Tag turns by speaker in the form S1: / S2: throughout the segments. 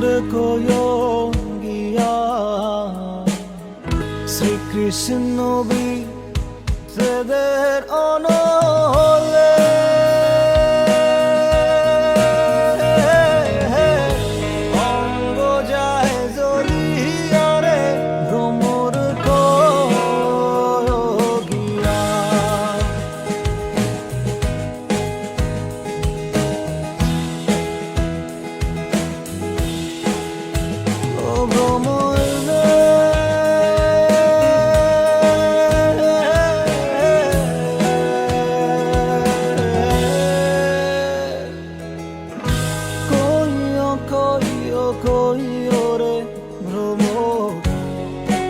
S1: মোর কয়ঙ্গিয়া শ্রীকৃষ্ণ বি সেদের অনলে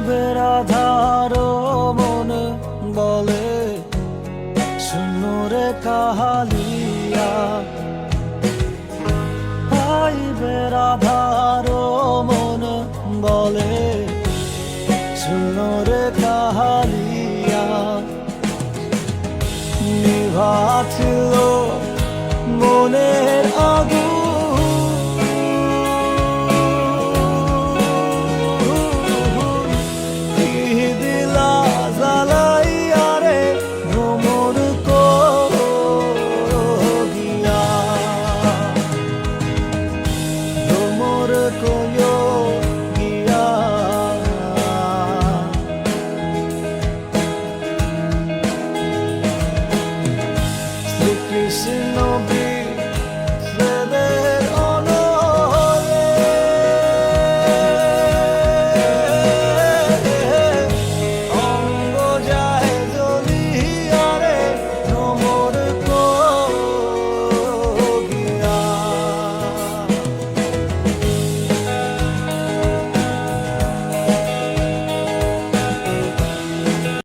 S1: পাইবে রাধার মন বলে। শুনুরে কাহালিয়া। পাইবে রাধার মন বলে। শুনুরে কাহালিয়া। নিভাছিল